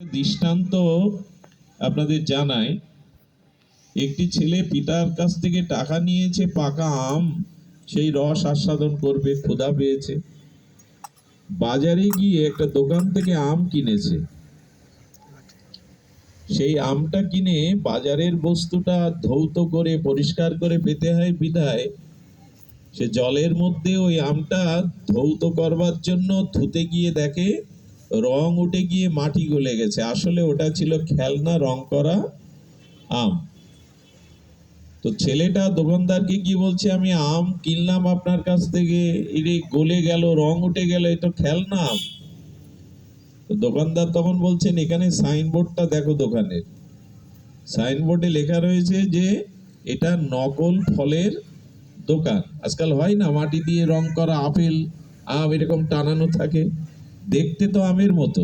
দৃষ্টান্ত আপনাদের জানাই, একটি ছেলে পিতার কাছ থেকে টাকা নিয়েছে পাকা আম, সেই রস আস্বাদন করবে, ক্ষুধা পেয়েছে। বাজারে গিয়ে একটা দোকান থেকে আম কিনেছে। সেই আমটা কিনে বাজারের বস্তুটা ধৌত করে, পরিষ্কার করে পেতে হয় বিধায়। সে জলের মধ্যে ওই আমটা ধৌত করবার জন্য ধুতে গিয়ে দেখে রং উঠে গিয়ে মাটি গলে গেছে। আসলে ওটা ছিল খেলনা, রং করা আম। তো ছেলেটা দোকানদারকে কি বলছে, আমি আম কিনলাম আপনার কাছ থেকে এরে গলে গেল, রং উঠে গেল, এ তো খেলনা আম। তো দোকানদার তখন বলছেন, এখানে সাইনবোর্ডটা দেখো দোকানের। সাইনবোর্ডে লেখা রয়েছে যে, এটা নকল ফলের দোকান। আজকাল হয় না, মাটি দিয়ে রং করা আপেল, আম এরকম টানানো থাকে। দেখতে তো আমের মতো,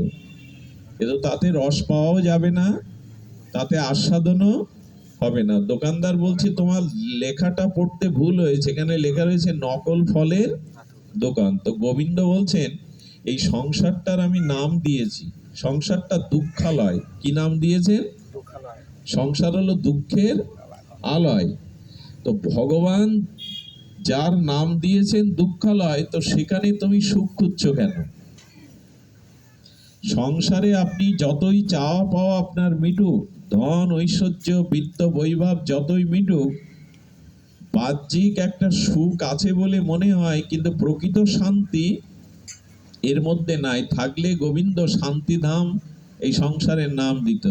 কিন্তু তাতে রস পাওয়াও যাবে না, তাতে আস্বাদনও হবে না। দোকানদার বলছে, তোমার লেখাটা পড়তে ভুল হয়েছে। এখানে লেখা রয়েছে, নকল ফলের দোকান। তো গোবিন্দ বলছেন, এই সংসারটার আমি নাম দিয়েছি। সংসারটা দুঃখালয়। কি নাম দিয়েছেন? সংসার হলো দুঃখের আলয়। তো ভগবান যার নাম দিয়েছেন দুঃখালয়, তো সেখানে তুমি সুখ খুঁজছো কেন? সংসারে আপনি যতই চাওয়া পাওয়া আপনার মিটুক, ধন, ঐশ্বর্য, বিত্ত, বৈভব যতই মিটুক, বাহ্যিক একটা সুখ আছে বলে মনে হয়, কিন্তু প্রকৃত শান্তি এর মধ্যে নাই। থাকলে গোবিন্দ শান্তিধাম এই সংসারের নাম দিত।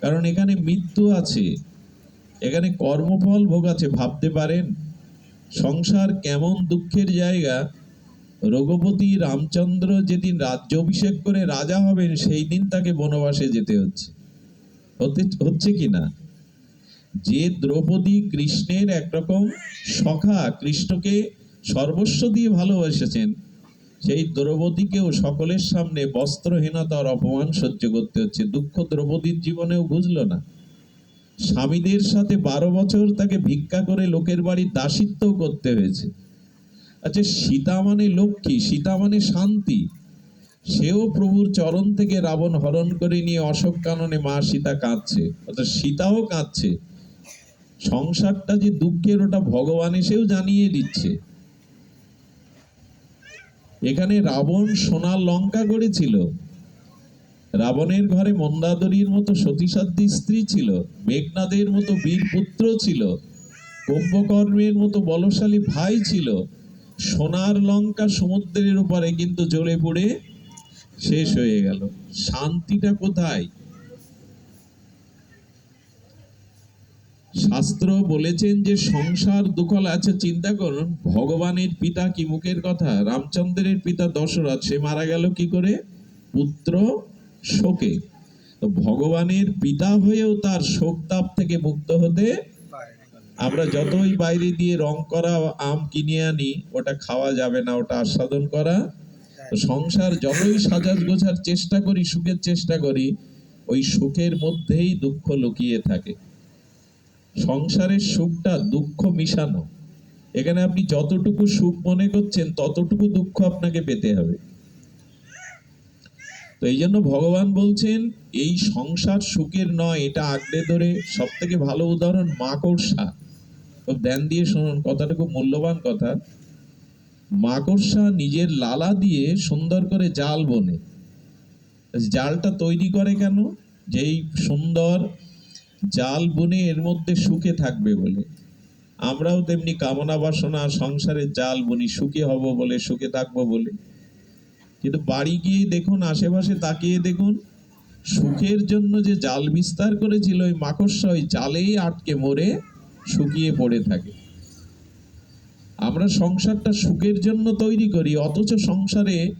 কারণ এখানে মৃত্যু আছে, এখানে কর্মফল ভোগ আছে, ভাবতে পারেন। সংসার কেমন দুঃখের জায়গা রঘুপতি রামচন্দ্র যেদিন রাজ্য অভিষেক করে রাজা হবেন, সেই দিন তাকে বনবাসে যেতে হচ্ছে। হচ্ছে কি না? যে দ্রৌপদী কৃষ্ণের একরকম সখা কৃষ্ণকে সর্বস্ব দিয়ে ভালোবেসেছেন, সেই দ্রৌপদীকেও সকলের সামনে বস্ত্রহীনতার অপমান সহ্য করতে হচ্ছে। দুঃখ দ্রৌপদীর জীবনেও বুঝল না। স্বামীদের সাথে বারো বছর তাকে ভিক্ষা করে লোকের বাড়ির দাসিত্ব করতে হয়েছে। আচ্ছা সীতা মানে লক্ষ্মী সীতা মানে শান্তি। সেও প্রভুর চরণ থেকে রাবণ হরণ করে নিয়ে অশোক কাননে মা সীতা কাঁদছে। অর্থাৎ সীতাও কাঁদছে। সংসারটা যে দুঃখের, ওটা ভগবান এসেও জানিয়ে দিচ্ছে। এখানে রাবণ সোনার লঙ্কা গড়েছিল। রাবণের ঘরে মন্দাদরীর মতো সতীসাধ্যী স্ত্রী ছিল। মেঘনাদের মতো বীর পুত্র ছিল। কুম্ভকর্ণের মতো বলশালী ভাই ছিল। সোনার লঙ্কা সমুদ্রের উপরে কিন্তু জ্বলে পড়ে শেষ হয়ে গেল। শান্তিটা কোথায়? শাস্ত্র বলেছেন যে সংসার দুকল আছে চিন্তা করুন, ভগবানের পিতা কি মুখের কথা? রামচন্দ্রের পিতা দশরথ, সে মারা গেল কি করে? পুত্র শোকে। তো ভগবানের পিতা হয়েও তার শোক তাপ থেকে মুক্ত হতে আমরা যতই বাইরে দিয়ে রং করা আম কিনে আনি, ওটা খাওয়া যাবে না, ওটা আস্বাদন করা। সংসার যতই সাজাজ গোছার চেষ্টা করি, সুখের চেষ্টা করি, ওই সুখের মধ্যেই দুঃখ লুকিয়ে থাকে। সংসারের সুখটা দুঃখ মিশানো। এখানে আপনি যতটুকু সুখ মনে করছেন, ততটুকু দুঃখ আপনাকে পেতে হবে। তো এই জন্য ভগবান বলছেন, এই সংসার সুখের নয়, এটা আঁকড়ে ধরে। সব থেকে ভালো উদাহরণ মাকড়সা। ধ্যান দিয়ে শুনুন, কথাটা খুব মূল্যবান কথা। মাকড়সা নিজের লালা দিয়ে সুন্দর করে জাল বনে। জালটা তৈরি করে কেন? যেই সুন্দর জাল বনে এর মধ্যে সুখে থাকবে বলে। আমরাও তেমনি কামনা বাসনা, সংসারের জাল বনি, সুখে হব বলে, সুখে থাকব বলে। কিন্তু বাড়ি গিয়ে দেখুন, আশেপাশে তাকিয়ে দেখুন, সুখের জন্য যে জাল বিস্তার করেছিল ওই মাকড়সা, ওই জালেই আটকে মরে শুকিয়ে পড়ে থাকে। আমরা সংসারটা সুখের জন্য তৈরি করি, অথচ সংসারে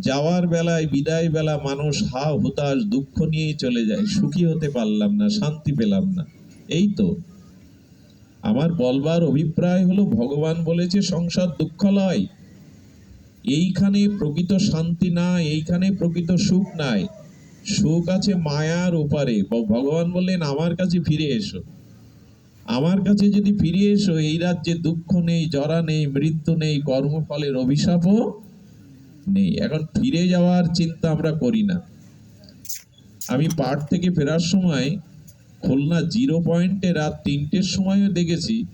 যাওয়ার বেলায়, বিদায় বেলা মানুষ হা হুতাশ দুঃখ নিয়েই চলে যায়। সুখী হতে পারলাম না, শান্তি পেলাম না। এই তো। আমার বলবার অভিপ্রায় হলো, ভগবান বলেছে, সংসার দুঃখালয়। এইখানে প্রকৃত শান্তি না এইখানে প্রকৃত সুখ নাই। সুখ আছে মায়ার ওপারে। ভগবান বললেন, আমার কাছে ফিরে এসো। আমার কাছে যদি ফিরে এসো, এই রাজ্যে দুঃখ নেই, জরা নেই, মৃত্যু নেই, কর্মফলের অভিশাপও নেই। এখন ফিরে যাওয়ার চিন্তা আমরা করি না। আমি পাট থেকে ফেরার সময় খুলনা জিরো পয়েন্টে রাত তিনটের সময়ও দেখেছি।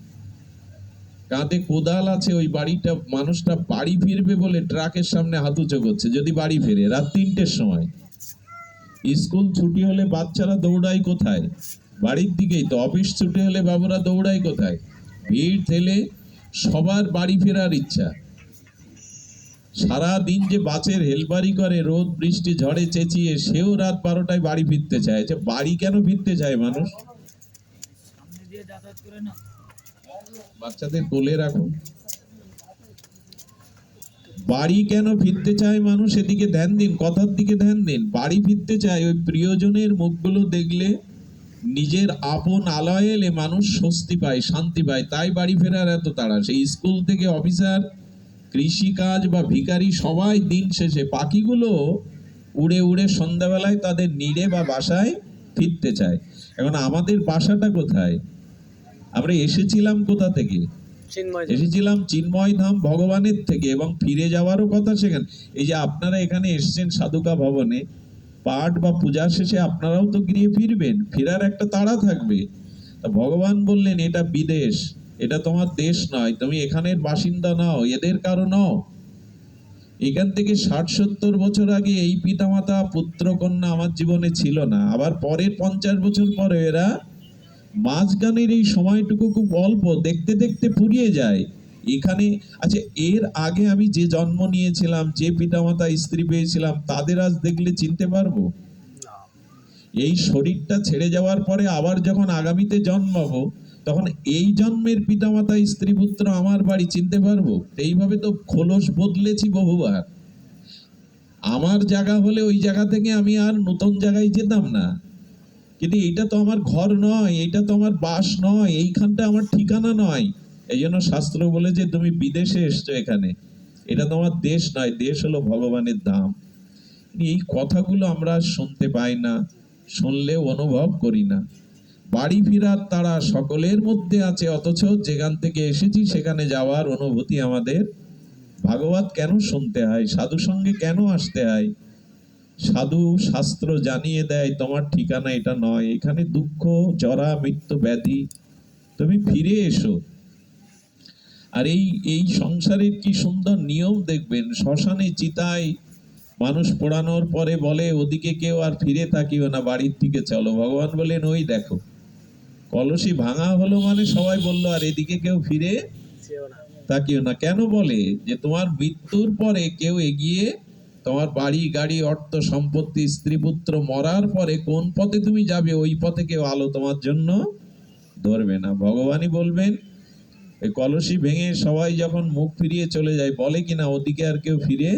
কাঁধে কোদাল আছে, ওই বাড়িটা মানুষটা বাড়ি ফিরবে বলে ট্রাকের সামনে হাত উঁচু করছে, যদি বাড়ি ফেরে। রাত তিনটের সময়। স্কুল ছুটি হলে বাচ্চারা দৌড়ায় কোথায়? বাড়ির দিকেই তো, অফিস ছুটি হলে বাবুরা দৌড়ায় কোথায়? ভিড় ঠেলে সবার বাড়ি ফেরার ইচ্ছা। সারা দিন যে বাসের হেলপারি করে, রোদ, বৃষ্টি, ঝড়ে চেঁচিয়ে, সেও রাত বারোটায় বাড়ি ফিরতে চায়। যে বাড়ি কেন ফিরতে চায় মানুষ? বাচ্চাদের কোলে রাখো বাড়ি কেন ফিরতে চায় মানুষ? এদিকে ধ্যান দিন, কথার দিকে ধ্যান দিন। বাড়ি ফিরতে চায় ওই প্রিয়জনের মুখগুলো দেখলে নিজের আপন আলয় এলে মানুষ স্বস্তি পায় শান্তি পায় তাই বাড়ি ফেরার এত তাড়া। সেই স্কুল থেকে অফিসার কৃষিকাজ বা ভিখারি সবাই দিন শেষে পাখিগুলো উড়ে উড়ে সন্ধ্যাবেলায় তাদের নিড়ে বা বাসায় ফিরতে চায়। এখন আমাদের বাসাটা কোথায়? আমরা এসেছিলাম কোথা থেকে? চিন্ময় এসেছিলাম চিন্ময় ধাম ভগবানের থেকে এবং ফিরে যাওয়ারও কথা সেখানে। এই যে আপনারা এখানে এসেছেন সাধুকা ভবনে পাঠ বা পূজা শেষে আপনারাও তো গিয়ে ফিরবেন, ফেরার একটা তাড়া থাকবে। তা ভগবান বললেন, এটা বিদেশ, এটা তোমার দেশ নয়, তুমি এখানের বাসিন্দা নাও, এদের কারও নও। এখান থেকে ষাট সত্তর বছর আগে এই পিতামাতা পুত্র কন্যা আমার জীবনে ছিল না। আবার পরের পঞ্চাশ বছর পরে এরা মাঝখানের এই সময়টুকু খুব অল্প, দেখতে দেখতে পুড়িয়ে যায়। এখানে আচ্ছা এর আগে আমি যে জন্ম নিয়েছিলাম যে পিতামাতা স্ত্রী পেয়েছিলাম তাদের আজ দেখলে চিনতে পারব? এই শরীরটা ছেড়ে যাওয়ার পরে আবার যখন আগামীতে জন্মাবো তখন এই জন্মের পিতামাতা স্ত্রী পুত্র আমার বাড়ি চিনতে পারব? এইভাবে তো খোলস বদলেছি বহুবার। আমার জায়গা হলে ওই জায়গা থেকে আমি আর নতুন জায়গায় যেতাম না। কিন্তু এটা তো আমার ঘর নয় এটা তো আমার বাস নয় এইখানটা আমার ঠিকানা নয়। এই জন্য শাস্ত্র বলে যে তুমি বিদেশে এসছো এখানে। এটা তোমার দেশ নয়, দেশ হলো ভগবানের ধাম। এই কথাগুলো আমরা শুনতে পাই না, শুনলেও অনুভব করি না। বাড়ি ফিরার তারা সকলের মধ্যে আছে, অথচ যেখান থেকে এসেছি সেখানে যাওয়ার অনুভূতি আমাদের। ভাগবত কেন শুনতে হয়? সাধু সঙ্গে কেন আসতে হয়? সাধু শাস্ত্র জানিয়ে দেয়, তোমার ঠিকানা এটা নয়। এখানে দুঃখ, জরা, মৃত্যু, ব্যাধি। তুমি ফিরে এসো। আর এই এই সংসারের কি সুন্দর নিয়ম দেখবেন? শ্মশানে চিতায় মানুষ পোড়ানোর পরে বলে ওদিকে কেউ আর ফিরে তাকিও না বাড়ির দিকে চলো। ভগবান বলেন ওই দেখো কলসি ভাঙা হলো মানে সবাই বলল আর এদিকে কেউ ফিরে তাকিও না। কেন বলে? যে তোমার মৃত্যুর পরে কেউ এগিয়ে তোমার বাড়ি গাড়ি অর্থ সম্পত্তি স্ত্রী পুত্র মরার পরে কোন পথে তুমি যাবে? ওই পথে কেউ আলো তোমার জন্য ধরবে না। ভগবানই বলবেন এই কলসি ভেঙে সবাই যখন মুখ ফিরিয়ে চলে যায় বলে কিনা ওদিকে আর কেউ ফিরে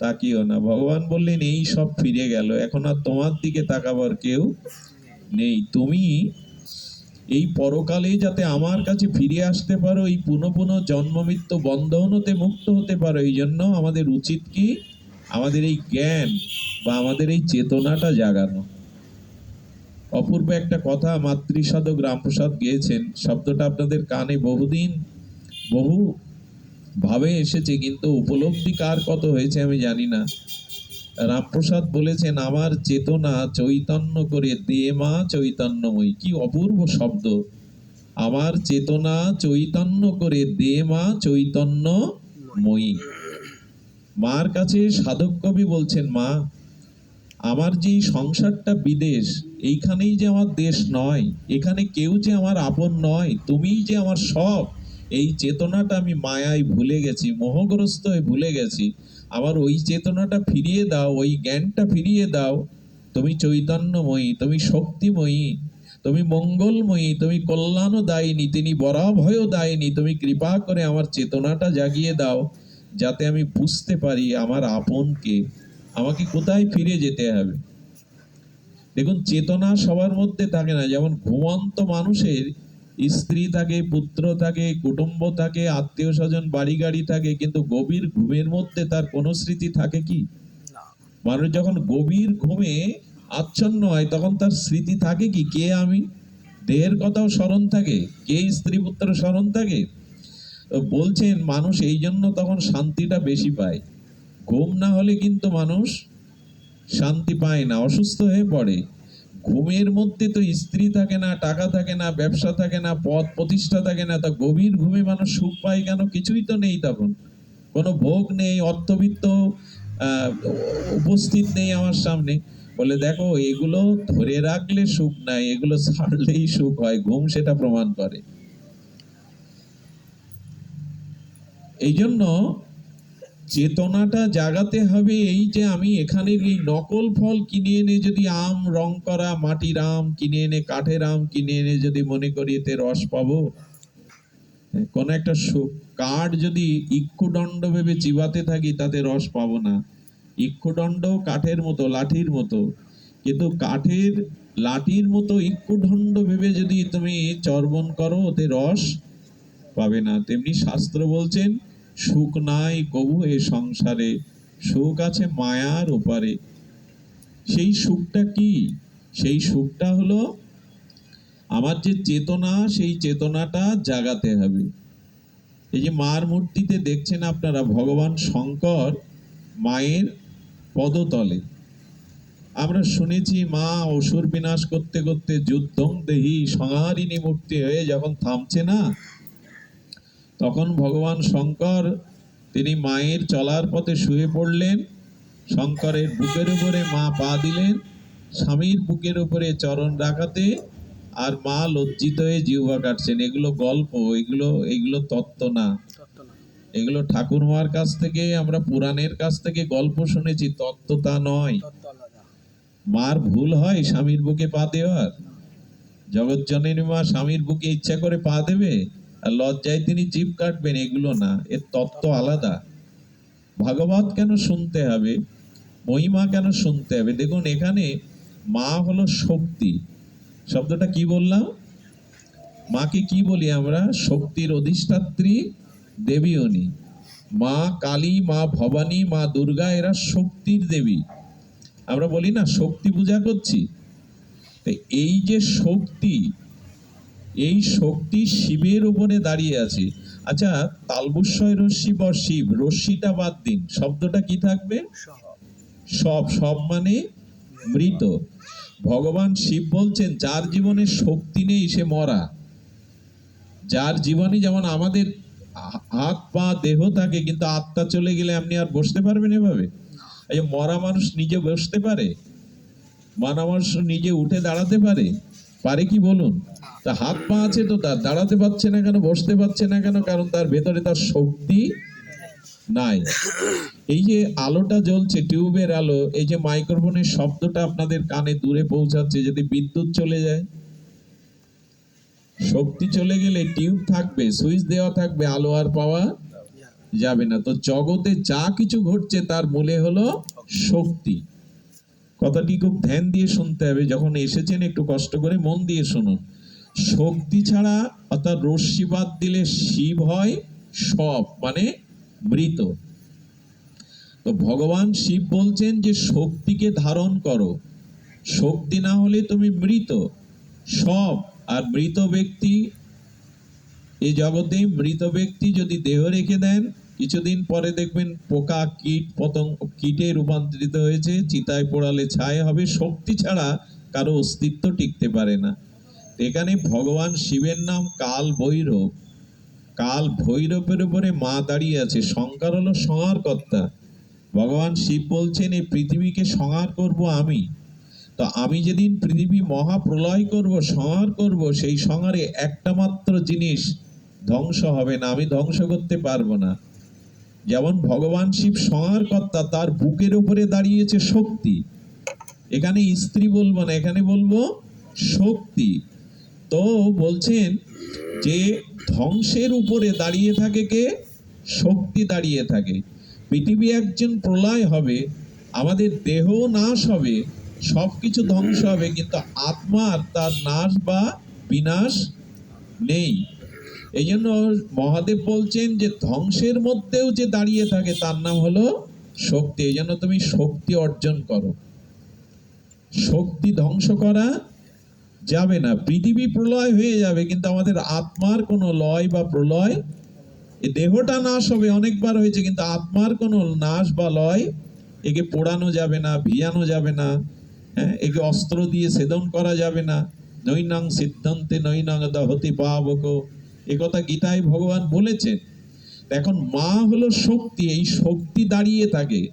তাকিও না। ভগবান বললেন এই সব ফিরে গেল। এখন আর তোমার দিকে তাকাবার কেউ নেই। তুমি এই পরকালে যাতে আমার কাছে ফিরে আসতে পারো এই পুনঃ পুনঃ জন্ম মৃত্যু বন্ধন হতে মুক্ত হতে পারো এই জন্য আমাদের উচিত কি? আমাদের এই জ্ঞান বা আমাদের এই চেতনাটা জাগানো। অপূর্ব একটা কথা মাতৃসাধক রামপ্রসাদ গিয়েছেন। শব্দটা আপনাদের কানে বহুদিন বহু ভাবে এসেছে, কিন্তু উপলব্ধি কার কত হয়েছে আমি জানি না। রামপ্রসাদ বলেছেন, আমার চেতনা চৈতন্য করে দে মা চৈতন্যময়ী। কি অপূর্ব শব্দ। আমার চেতনা চৈতন্য করে দে মা চৈতন্যময়ী। মার কাছে সাধক কবি বলছেন, মা আমার যে সংসারটা বিদেশ, এইখানেই যে আমার দেশ নয়, এখানে কেউ যে আমার আপন নয়, তুমিই যে আমার সব এই চেতনাটা আমি মায়ায় ভুলে গেছি, মোহগ্রস্ত হয়ে ভুলে গেছি। আবার ওই চেতনাটা ফিরিয়ে দাও, ওই জ্ঞানটা ফিরিয়ে দাও। তুমি চৈতন্যময়ী, তুমি শক্তিময়ী, তুমি মঙ্গলময়ী, তুমি কল্যাণদায়িনী, তিনি বরাভয় দায়িনী তুমি কৃপা করে আমার চেতনাটা জাগিয়ে দাও, যাতে আমি বুঝতে পারি আমার আপনকে। আমাকে কোথায় ফিরে যেতে হবে? দেখুন চেতনা সবার মধ্যে থাকে না। যেমন ঘুমন্ত মানুষের স্ত্রী থাকে পুত্র থাকে কুটুম্ব থাকে আত্মীয় স্বজন বাড়ি গাড়ি থাকে কিন্তু গভীর ঘুমের মধ্যে তার কোনো স্মৃতি থাকে কি? মানুষ যখন গভীর ঘুমে আচ্ছন্ন হয় তখন তার স্মৃতি থাকে কি? কে আমি? দেহের কথাও স্মরণ থাকে। কে স্ত্রী পুত্র স্মরণ থাকে? তো বলছেন মানুষ এই জন্য তখন শান্তিটা বেশি পায়। ঘুম না হলে কিন্তু মানুষ শান্তি পায় না, অসুস্থ হয়ে পড়ে। ঘুমের মধ্যে তো স্ত্রী থাকে না, টাকা থাকে না, ব্যবসা থাকে না, পদ প্রতিষ্ঠা থাকে না, তা গভীর ঘুমে মানুষ সুখ পায় কেন? কিছুই তো নেই তখন। কোনো ভোগ নেই, অর্থবিত্ত উপস্থিত নেই আমার সামনে। বলে দেখো, এগুলো ধরে রাখলে সুখ নাই, এগুলো ছাড়লেই সুখ হয়, ঘুম সেটা প্রমাণ করে। এই জন্য চেতনাটা জাগাতে হবে এই যে আমি এখানের এই নকল ফল কিনে এনে যদি আম, রং করা, মাটির আম কিনে এনে, কাঠের আম কিনে এনে যদি মনে করি এতে রস পাবো? কোন একটা কাঠ যদি ইক্ষুদণ্ড ভেবে চিবাতে থাকি, তাতে রস পাবো না। ইক্ষুদণ্ড কাঠের মতো, লাঠির মতো। কিন্তু কাঠের, লাঠির মতো ইক্ষুদণ্ড ভেবে যদি তুমি চর্বণ করো, ওতে রস পাবে না। তেমনি শাস্ত্র বলছেন সুখ নাই কবু এ সংসারে, সুখ আছে মায়ার ওপারে সেই সুখটা কি? সেই সুখটা হলো আমার যে চেতনা, সেই চেতনাটা জাগাতে হবে। এই যে মার মূর্তিতে দেখছেন আপনারা, ভগবান শঙ্কর মায়ের পদতলে। আমরা শুনেছি, মা অসুর বিনাশ করতে করতে যুদ্ধং দেহি সংহারিণী মূর্তি হয়ে যখন থামছে না তখন ভগবান শঙ্কর তিনি মায়ের চলার পথে শুয়ে পড়লেন। শঙ্করের বুকের উপরে মা পা দিলেন স্বামীর বুকের উপরে চরণ রাখাতে আর মা লজ্জিত হয়ে জিহ্বা কাটছেন। এগুলো গল্প এগুলো এগুলো তত্ত্ব না। এগুলো ঠাকুরমার কাছ থেকে আমরা পুরাণের কাছ থেকে গল্প শুনেছি। তত্ত্ব তা নয়। মার ভুল হয় স্বামীর বুকে পা দেওয়ার। জগৎজননী মা স্বামীর বুকে ইচ্ছা করে পা দেবে। লজ্জায় তিনি জিভ কাটবেন, এগুলো না। এর তত্ত্ব আলাদা। ভাগবত কেন শুনতে হবে? মহিমা কেন শুনতে হবে? দেখুন, এখানে মা হলো শক্তি। শব্দটা কি বললাম? মাকে কি বলি আমরা? শক্তির অধিষ্ঠাত্রী দেবী মা কালী, মা ভবানী, মা দুর্গা, এরা শক্তির দেবী। আমরা বলি, না, শক্তি পূজা করছি। এই যে শক্তি এই শক্তি শিবের উপরে দাঁড়িয়ে আছে। আচ্ছা তালবুস্বয় রশ্মি বা শিব, রশ্মিটা বাদ দিন, শব্দটা কি থাকবে? সব সব মানে মৃত। ভগবান শিব বলছেন, যার জীবনে শক্তি নেই, সে মরা। যার জীবনে যেমন আমাদের হাত, পা, দেহ থাকে, কিন্তু আত্মা চলে গেলে আপনি আর বসতে পারবেন এভাবে? এই যে মরা মানুষ নিজে বসতে পারে? মারা মানুষ নিজে উঠে দাঁড়াতে পারে? পারে কি বলুন? তা হাত পা আছে তো তার দাঁড়াতে পারছে না কেন, বসতে পারছে না কেন? কারণ তার ভেতরে তার শক্তি নাই। এই যে আলোটা জ্বলছে, টিউবের আলো, এই যে মাইক্রোফোনের শব্দটা আপনাদের কানে দূরে পৌঁছাচ্ছে, যদি বিদ্যুৎ চলে যায়, শক্তি চলে গেলে টিউব থাকবে, সুইচ দেওয়া থাকবে, আলো আর পাওয়া যাবে না। তো জগতে যা কিছু ঘটছে, তার মূলে হলো শক্তি। কথাটি খুব ধ্যান দিয়ে শুনতে হবে। যখন এসেছেন, একটু কষ্ট করে মন দিয়ে শুনুন। শক্তি ছাড়া অর্থাৎ রশ্মি বাদ দিলে শিব হয় সব মানে মৃত। তো ভগবান শিব বলছেন যে শক্তিকে ধারণ করো। শক্তি না হলে তুমি মৃত। সব, আর মৃত ব্যক্তি এই জগতে মৃত ব্যক্তি যদি দেহ রেখে দেন, কিছুদিন পরে দেখবেন পোকা, কীট, পতঙ্গ, কীটে রূপান্তরিত হয়েছে, চিতায় পোড়ালে ছায় হবে। শক্তি ছাড়া কারও অস্তিত্ব টিকতে পারে না। এখানে ভগবান শিবের নাম কাল ভৈরব। কাল ভৈরবের উপরে মা দাঁড়িয়ে আছে। সংকার হলো সংহারকর্তা। ভগবান শিব বলছেন, এই পৃথিবীকে সংহার করব আমি। তো আমি যেদিন পৃথিবী মহাপ্রলয় করব, সংহার করব, সেই সংহারে একটা মাত্র জিনিস ধ্বংস হবে না। আমি ধ্বংস করতে পারব না। যেমন ভগবান শিব সংহারকর্তা, তার বুকের উপরে দাঁড়িয়েছে শক্তি। এখানে স্ত্রী বলব না, এখানে বলব শক্তি। তো বলছেন যে ধ্বংসের উপরে দাঁড়িয়ে থাকে কে? শক্তি দাঁড়িয়ে থাকে। পৃথিবী একজন প্রলয় হবে, আমাদের দেহ নাশ হবে সব কিছু ধ্বংস হবে, কিন্তু আত্মার তার নাশ বা বিনাশ নেই। এই জন্য মহাদেব বলছেন যে ধ্বংসের মধ্যেও যে দাঁড়িয়ে থাকে, তার নাম হলো শক্তি। এই জন্য তুমি শক্তি অর্জন করো। শক্তি ধ্বংস করা যাবে না। পৃথিবী প্রলয় হয়ে যাবে, কিন্তু আমাদের আত্মার কোনো লয় বা প্রলয় দেহটা নাশ হবে, অনেকবার হয়েছে, কিন্তু আত্মার কোনো নাশ বা লয়, একে পোড়ানো যাবে না, ভিয়ানো যাবে না হ্যাঁ একে অস্ত্র দিয়ে সেদন করা যাবে না। নৈনাং সিদ্ধান্তে নৈনাং দহতি পাবক। এ কথা গীতায় ভগবান বলেছেন। এখন মা হলো শক্তি, এই শক্তি দাঁড়িয়ে থাকে।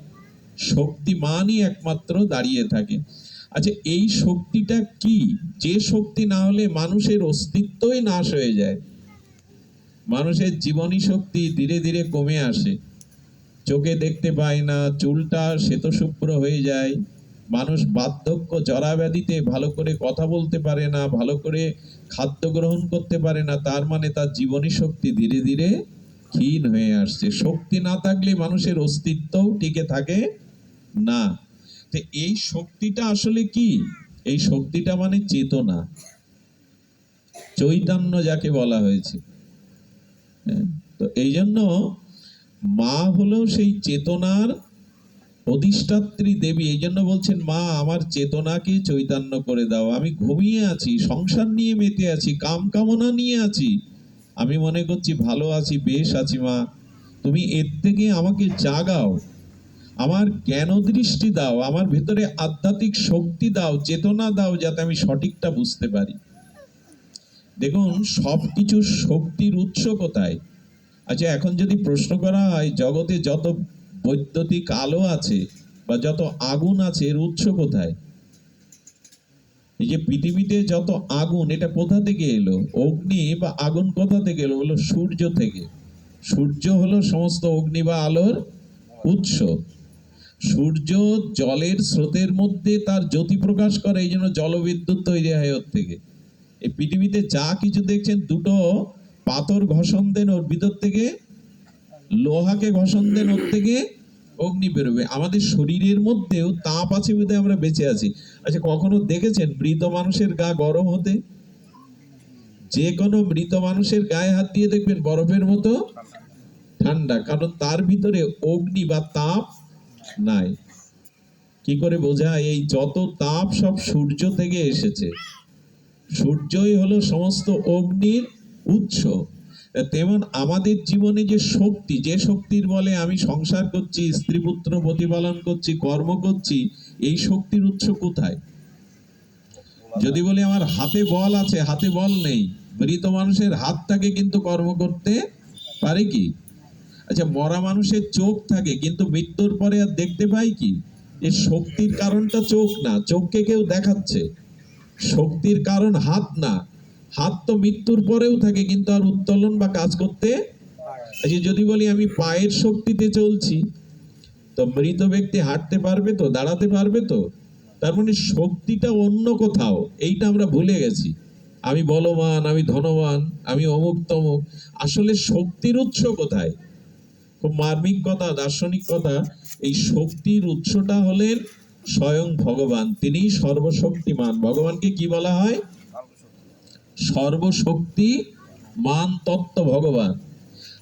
শক্তিমানই একমাত্র দাঁড়িয়ে থাকে। আচ্ছা এই শক্তিটা কি? যে শক্তি না হলে মানুষের অস্তিত্বই নাশ হয়ে যায়। মানুষের জীবনী শক্তি ধীরে ধীরে কমে আসে। চোখে দেখতে পায় না, চুলটা শ্বেতশুভ্র হয়ে যায়। মানুষ বার্ধক্য জরাব্যাধিতে ভালো করে কথা বলতে পারে না, ভালো করে খাদ্য গ্রহণ করতে পারে না, তার মানে তার জীবনী শক্তি ধীরে ধীরে ক্ষীণ হয়ে আসছে। শক্তি না থাকলে মানুষের অস্তিত্বও টিকে থাকে না। তো এই শক্তিটা আসলে কি? এই শক্তিটা মানে চেতনা। চৈতন্য যাকে বলা হয়েছে। হ্যাঁ, তো এই জন্য মা হলো সেই চেতনার অধিষ্ঠাত্রী দেবী। এই জন্য বলছেন মা আমার চেতনাকে চৈতন্য করে দাও। আমি ঘুমিয়ে আছি সংসার নিয়ে মেতে আছি কাম কামনা নিয়ে আছি। আমি মনে করছি ভালো আছি বেশ আছি মা। তুমি এর থেকে আমাকে জাগাও। আমার জ্ঞান দৃষ্টি দাও? আমার ভেতরে আধ্যাত্মিক শক্তি দাও, চেতনা দাও, যাতে আমি সঠিকটা বুঝতে পারি। দেখুন সব কিছুর শক্তির উৎস কোথায়? আচ্ছা এখন যদি প্রশ্ন করা হয়, জগতে যত বৈদ্যুতিক আলো আছে বা যত আগুন আছে, এর উৎস কোথায়? এই যে পৃথিবীতে যত আগুন, এটা কোথা থেকে এলো? অগ্নি বা আগুন কোথা থেকে এলো? বলো সূর্য থেকে। সূর্য হলো সমস্ত অগ্নি বা আলোর উৎস। সূর্য জলের স্রোতের মধ্যে তার জ্যোতি প্রকাশ করে, এই জন্য জলবিদ্যুৎ তৈরি হয় ওর থেকে। এই পৃথিবীতে যা কিছু দেখছেন, দুটো পাথর ঘষণ দেন ওর ভিতর থেকে, লোহাকে ঘষণ দেন ওর থেকে, অগ্নি বেরোবে। আমাদের শরীরের মধ্যেও তাপ আছে বলে আমরা বেঁচে আছি। আচ্ছা কখনো দেখেছেন মৃত মানুষের গা গরম হতে? যে কোনো মৃত মানুষের গায়ে হাত দিয়ে দেখবেন বরফের মতো ঠান্ডা, কারণ তার ভিতরে অগ্নি বা তাপ নাই। কি করে বোঝায়? এই যত তাপ সব সূর্য থেকে এসেছে। সূর্যই হলো সমস্ত অগ্নির উৎস। তেমন আমাদের জীবনে যে শক্তি, যে শক্তির বলে আমি সংসার করছি স্ত্রী পুত্র প্রতিপালন করছি, কর্ম করছি, এই শক্তির উৎস কোথায়? যদি বলি আমার হাতে বল আছে, হাতে বল নেই। মৃত মানুষের হাতটাকে কিন্তু কর্ম করতে পারে কি? আচ্ছা মরা মানুষের চোখ থাকে, কিন্তু মৃত্যুর পরে আর দেখতে পাই কি? এর শক্তির কারণটা চোখ না, চোখকে কেউ দেখাচ্ছে। শক্তির কারণ হাত না। হাত তো মৃত্যুর পরেও থাকে, কিন্তু আর উত্তোলন বা কাজ করতে আচ্ছা যদি বলি আমি পায়ের শক্তিতে চলছি, তো মৃত ব্যক্তি হাঁটতে পারবে তো, দাঁড়াতে পারবে তো? তার মানে শক্তিটা অন্য কোথাও, এইটা আমরা ভুলে গেছি। আমি বলবান, আমি ধনবান, আমি অমুক তমুক আসলে শক্তির উৎস কোথায়? খুব মার্মিক কথা দার্শনিক কথা এই শক্তির উৎসটা হলেন স্বয়ং ভগবান। তিনি সর্বশক্তিমান। ভগবানকে কি বলা হয়? সর্বশক্তি মান তত্ত্ব ভগবান।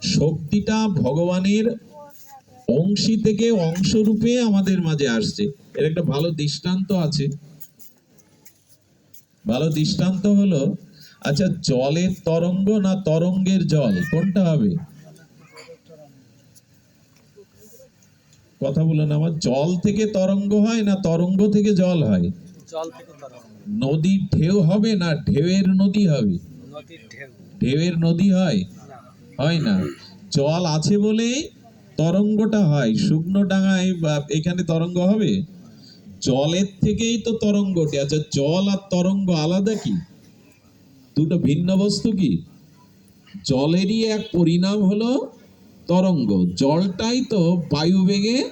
শক্তিটা ভগবানের অংশী থেকে অংশরূপে আমাদের মাঝে আসছে। এর একটা ভালো দৃষ্টান্ত আছে। ভালো দৃষ্টান্ত হলো আচ্ছা জলের তরঙ্গ না তরঙ্গের জল? কোনটা হবে? কথা বলেন আমার জল থেকে তরঙ্গ হয় না তরঙ্গ থেকে জল হয়? জল থেকে তরঙ্গ। নদীর ঢেউ হবে না ঢেউয়ের নদী হবে? ঢেউয়ের নদী হয়? হয় না। জল আছে বলেই তরঙ্গটা হয়। শুকনো ডাঙায় বা এখানে তরঙ্গ হবে? জলের থেকেই তো তরঙ্গটি। আচ্ছা জল আর তরঙ্গ আলাদা কি? দুটো ভিন্ন বস্তু কি? জলেরই এক পরিণাম হলো তরঙ্গ, জলটাই তো বায়ু বেগে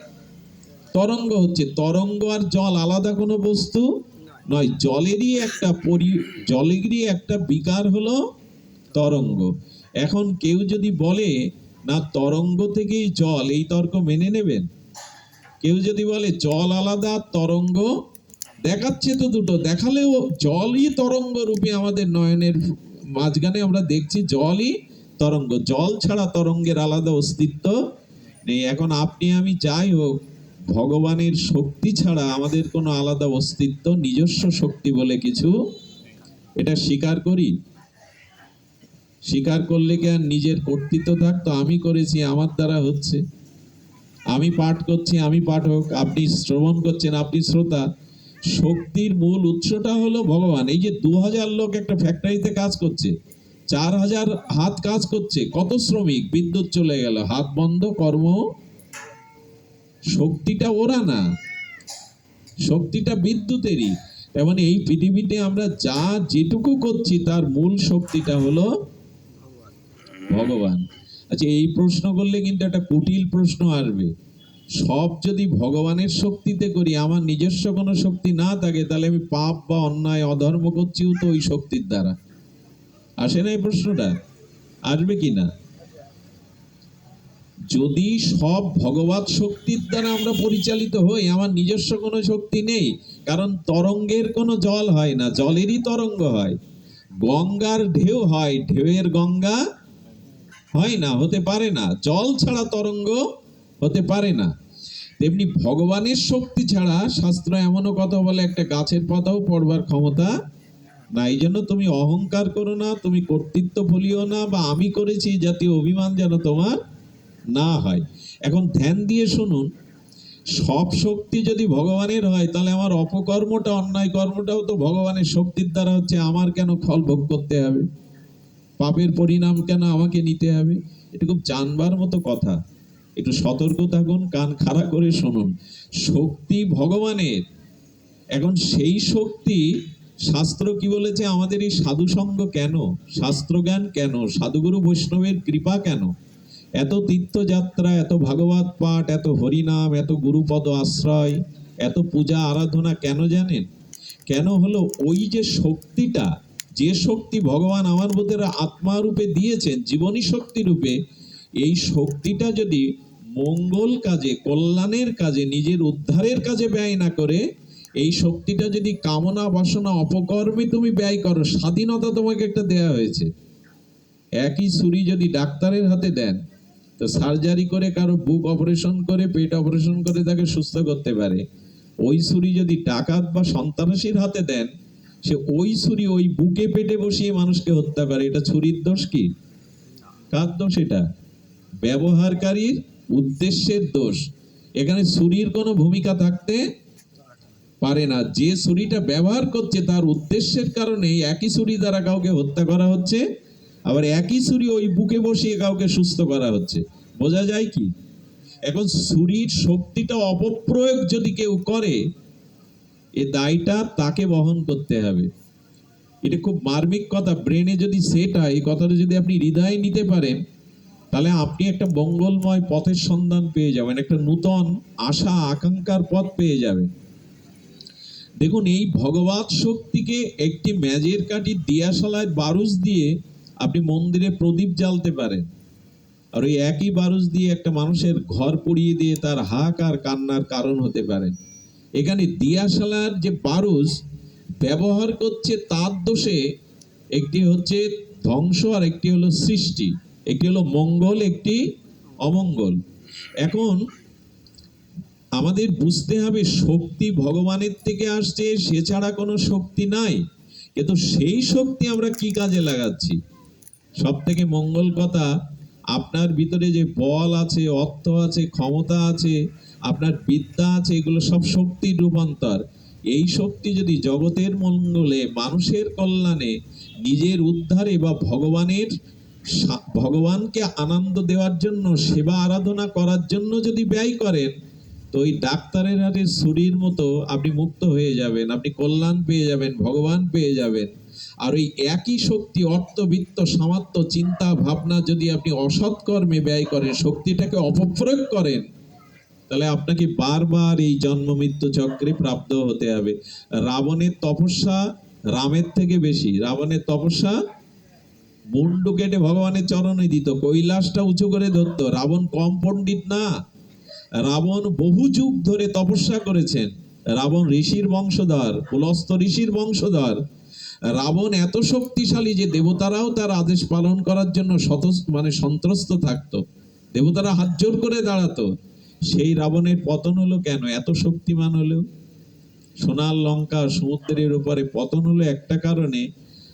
তরঙ্গ হচ্ছে। তরঙ্গ আর জল আলাদা কোনো বস্তু নয়। জলেরই একটা পরি, জলেরই একটা বিকার হলো তরঙ্গ। এখন কেউ যদি বলে, না, তরঙ্গ থেকেই জল, এই তর্ক মেনে নেবেন? কেউ যদি বলে, জল আলাদা, তরঙ্গ? দেখাচ্ছে তো দুটো। দেখালেও জলই তরঙ্গ রূপে আমাদের নয়নের মাঝখানে আমরা দেখছি, জলই তরঙ্গ, জল ছাড়া তরঙ্গের আলাদা অস্তিত্ব নেই। এখন আপনি আমি যাই হোক, ভগবানের শক্তি ছাড়া আমাদের কোনো আলাদা অস্তিত্ব, নিজস্ব শক্তি বলে কিছু এটা স্বীকার করি? স্বীকার করলে কি আর নিজের কর্তৃত্ব থাকতো আমি করেছি, আমার দ্বারা হচ্ছে। আমি পাঠ করছি, আমি পাঠক, আপনি শ্রবণ করছেন, আপনি শ্রোতা। শক্তির মূল উৎসটা হলো ভগবান। এই যে দু হাজার লোক একটা ফ্যাক্টরিতে কাজ করছে চার হাজার হাত কাজ করছে। কত শ্রমিক? বিদ্যুৎ চলে গেল। হাত বন্ধ, কর্ম শক্তিটা ওরা না। শক্তিটা বিদ্যুতেরই। তেমন এই পৃথিবীতে আমরা যা যেটুকু করছি, তার মূল শক্তিটা হলো ভগবান। আচ্ছা এই প্রশ্ন করলে কিন্তু একটা কুটিল প্রশ্ন আসবে। সব যদি ভগবানের শক্তিতে করি, আমার নিজস্ব কোনো শক্তি না থাকে, তাহলে আমি পাপ বা অন্যায়, অধর্ম করছিও তো ওই শক্তির দ্বারা। আসে না এই প্রশ্নটা? আসবে কি না? যদি সব ভগবত শক্তির দ্বারা আমরা পরিচালিত হই, আমার নিজস্ব কোনো শক্তি নেই, কারণ তরঙ্গের কোনো জল হয় না, জলেরই তরঙ্গ হয়। গঙ্গার ঢেউ হয়, ঢেউয়ের গঙ্গা হয় না, হতে পারে না। জল ছাড়া তরঙ্গ হতে পারে না। তেমনি ভগবানের শক্তি ছাড়া শাস্ত্র এমনও কথা বলে, একটা গাছের পাতাও পড়বার ক্ষমতা না, এই জন্য তুমি অহংকার করো না, তুমি কর্তৃত্ব বলিও না বা আমি করেছি জাতীয় অভিমান যেন তোমার না হয়। এখন ধ্যান দিয়ে শুনুন, সব শক্তি যদি ভগবানের হয়, তাহলে আমার অপকর্মটা, অন্যায় কর্মটাও তো ভগবানের শক্তির দ্বারা হচ্ছে, আমার কেন ফল ভোগ করতে হবে? পাপের পরিণাম কেন আমাকে নিতে হবে? এটা খুব জানবার মতো কথা। একটু সতর্ক থাকুন, কান খাড়া করে শুনুন। শক্তি ভগবানের, এখন সেই শক্তি শাস্ত্র কি বলেছে? আমাদের এই সাধু সঙ্গ কেন? শাস্ত্র জ্ঞান কেন? সাধুগুরু বৈষ্ণবের কৃপা কেন? এত তীর্থযাত্রা, এত ভাগবত পাঠ, এত হরিনাম, এত গুরুপদ আশ্রয়, এত পূজা আরাধনা কেন জানেন? কেন হলো ওই যে শক্তিটা, যে শক্তি ভগবান আমার মধ্যে আত্মা রূপে দিয়েছেন, জীবনী শক্তি রূপে, এই শক্তিটা যদি মঙ্গল কাজে, কল্যাণের কাজে, নিজের উদ্ধারের কাজে ব্যয় না করে এই শক্তিটা যদি কামনা, বাসনা, অপকর্মে তুমি ব্যয় করো, স্বাধীনতা তোমাকে একটা দেয়া হয়েছে। একই ছুরি যদি ডাক্তারের হাতে দেন, তো সার্জারি করে কারও বুক অপারেশন করে, পেট অপারেশন করে তাকে সুস্থ করতে পারে। ওই ছুরি যদি ডাকাত বা সন্ত্রাসীর হাতে দেন, সে ওই ছুরি ওই বুকে পেটে বসিয়ে মানুষকে হত্যা করে। এটা ছুরির দোষ কি? কার দোষ এটা? ব্যবহারকারীর উদ্দেশ্যের দোষ। এখানে ছুরির কোনো ভূমিকা থাকতে পারে না। যে ছুরিটা ব্যবহার করছে তার উদ্দেশ্যের কারণে একই ছুরি দ্বারা কাউকে হত্যা করা হচ্ছে, আবার একই ছুরি ওই বুকে বসিয়ে কাউকে সুস্থ করা হচ্ছে। বোঝা যায় কি? এখন ছুরির শক্তিটা অপপ্রয়োগ যদি কেউ করে, এ দায়টা তাকে বহন করতে হবে। এটা খুব মার্মিক কথা। ব্রেনে যদি সেট হয়, এই কথাটা যদি আপনি হৃদয়ে নিতে পারেন, তাহলে আপনি একটা মঙ্গলময় পথের সন্ধান পেয়ে যাবেন, একটা নূতন আশা, আকাঙ্ক্ষার পথ পেয়ে যাবেন। দেখুন, এই ভগবত শক্তিকে একটি ম্যাজের কাঠি দিয়াশালায় বারুস দিয়ে আপনি মন্দিরে প্রদীপ জ্বালতে পারেন। আর ওই একই বারুস দিয়ে একটা মানুষের ঘর পুড়িয়ে দিয়ে তার হাক আর কান্নার কারণ হতে পারেন এখানে দিয়াশালার যে বারুস ব্যবহার করছে তার দোষে একটি হচ্ছে ধ্বংস আর একটি হলো সৃষ্টি। একটি হলো মঙ্গল, একটি অমঙ্গল। এখন আমাদের বুঝতে হবে শক্তি ভগবানের থেকে আসছে, সে ছাড়া কোনো শক্তি নাই। কিন্তু সেই শক্তি আমরা কি কাজে লাগাচ্ছি? সব থেকে মঙ্গল কথা, আপনার ভিতরে যে বল আছে, অর্থ আছে, ক্ষমতা আছে, আপনার বিদ্যা আছে, এগুলো সব শক্তির রূপান্তর। এই শক্তি যদি জগতের মঙ্গলে, মানুষের কল্যাণে, নিজের উদ্ধারে বা ভগবানের ভগবানকে আনন্দ দেওয়ার জন্য, সেবা আরাধনা করার জন্য যদি ব্যয় করেন তো ওই ডাক্তারের হাতে ছুরির মতো আপনি মুক্ত হয়ে যাবেন, আপনি কল্যাণ পেয়ে যাবেন, ভগবান পেয়ে যাবেন। আর ওই একই শক্তি, অর্থবিত্ত সামাত্য চিন্তা, ভাবনা যদি আপনি অসৎ কর্মে ব্যয় করেন, শক্তিটাকে অপপ্রয়োগ করেন, তাহলে আপনাকে বারবার এই জন্ম মৃত্যু চক্রে প্রাপ্ত হতে হবে। রাবণের তপস্যা রামের থেকে বেশি। রাবণের তপস্যা, মুন্ডু কেটে ভগবানের চরণে দিত, কৈলাসটা উঁচু করে ধরতো। রাবণ কম পণ্ডিত না। রাবণ বহু যুগ ধরে তপস্যা করেছেন। রাবণ ঋষির বংশধর পুলস্ত ঋষির বংশধর। রাবণ এত শক্তিশালী যে দেবতারাও তার আদেশ পালন করার জন্য মানে সন্ত্রস্ত থাকতো। দেবতারা হাত জোর করে দাঁড়াতো। সেই রাবণের পতন হলো কেন? এত শক্তিমান হলেও সোনার লঙ্কা সমুদ্রের উপরে পতন হলো একটা কারণে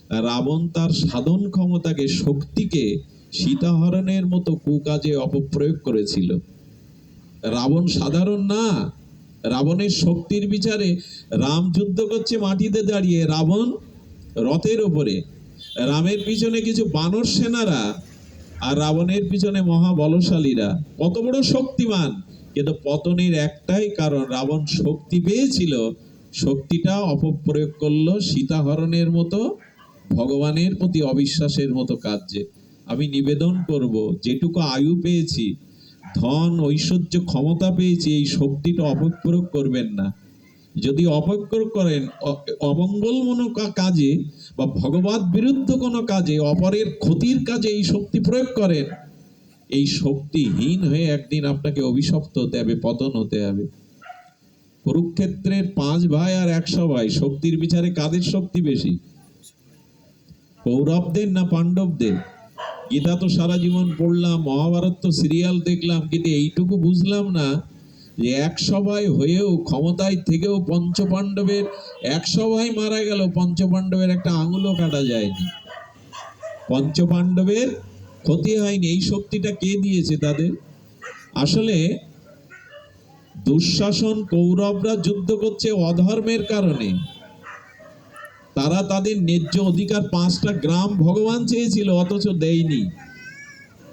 রাবণ তার সাধন ক্ষমতাকে, শক্তিকে সীতাহরণের মতো কুকাজে অপপ্রয়োগ করেছিল। রাবণ সাধারণ না। রাবণের শক্তির বিচারে রাম যুদ্ধ করছে মাটিতে দাঁড়িয়ে, রাবণ রথের ওপরে। রামের পিছনে কিছু বানর সেনারা আর রাবণের পিছনে মহা বলশালীরা কত বড় শক্তিমান, কিন্তু পতনের একটাই কারণ, রাবণ শক্তি পেয়েছিল, শক্তিটা অপপ্রয়োগ করল সীতাহরণের মতো, ভগবানের প্রতি অবিশ্বাসের মতো কার্যে। আমি নিবেদন করব, যেটুকু আয়ু পেয়েছি ধন ঐশ্বর্য ক্ষমতা পেয়েছি এই শক্তিটা অপপ্রয়োগ করবেন না। যদি অপপ্রয়োগ করেন অমঙ্গলমূলক কাজে বা ভগবত বিরুদ্ধ কোনো কাজে, অপরের ক্ষতির কাজে এই শক্তি প্রয়োগ করেন, এই শক্তিহীন হয়ে একদিন আপনাকে অভিশপ্ত হতে হবে, পতন হতে হবে। কুরুক্ষেত্রের পাঁচ ভাই আর একশো ভাই, শক্তির বিচারে কাদের শক্তি বেশি? কৌরবদের না পাণ্ডবদের? গীতা তো সারা জীবন পড়লাম, মহাভারত তো সিরিয়াল দেখলাম, কিন্তু এইটুকু বুঝলাম না যে এক সভায় হয়েও, ক্ষমতায় থেকেও পঞ্চপাণ্ডবের, এক সভায় মারা গেল পঞ্চপাণ্ডবের একটা আঙুলও কাটা যায়নি। পঞ্চপাণ্ডবের ক্ষতি হয়নি, এই শক্তিটা কে দিয়েছে তাদের? আসলে দুঃশাসন কৌরবরা যুদ্ধ করছে অধর্মের কারণে। তারা তাদের ন্যায্য অধিকার পাঁচটা গ্রাম ভগবান চেয়েছিল, অথচ দেয়নি।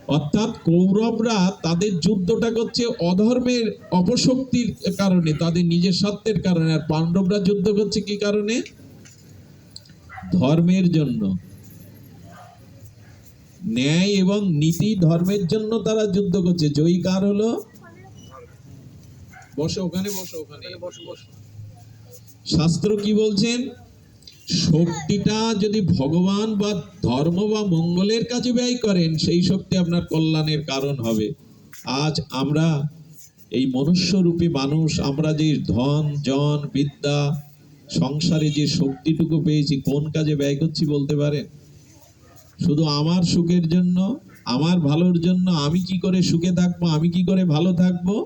অর্থাৎ কৌরবরা তাদের যুদ্ধটা করছে অধর্মের অপশক্তির কারণে, তাদের নিজের সত্যের কারণে। আর পাণ্ডবরা যুদ্ধ করছে কি কারণে? ধর্মের জন্য। ন্যায় এবং নীতি ধর্মের জন্য তারা যুদ্ধ করছে। জয়ী কার হলো? বসো, ওখানে বসো ওখানে। বসো বসো শাস্ত্র কি বলছেন? শক্তিটা যদি ভগবান বা ধর্ম বা মঙ্গলের কাছে ব্যয় করেন, সেই শক্তি আপনার কল্যাণের কারণ হবে। আজ আমরা এই মনুষ্যরূপী মানুষ, আমরা যে ধন, জন, বিদ্যা, সংসারে যে শক্তিটুকু পেয়েছি, কোন কাজে ব্যয় করছি বলতে পারেন? শুধু আমার সুখের জন্য, আমার ভালোর জন্য আমি কি করে সুখে থাকব, আমি কি করে ভালো থাকব?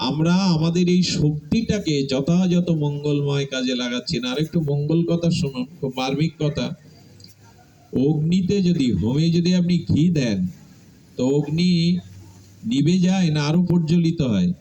আমরা আমাদের এই শক্তিটাকে যথাযথ মঙ্গলময় কাজে লাগাচ্ছি না। আরেকটু মঙ্গল কথা শুনুন, খুব মার্মিক কথা। অগ্নিতে যদি, হোমে যদি আপনি ঘি দেন, তো অগ্নি নিবে যায় না, আরও প্রজ্বলিত হয়।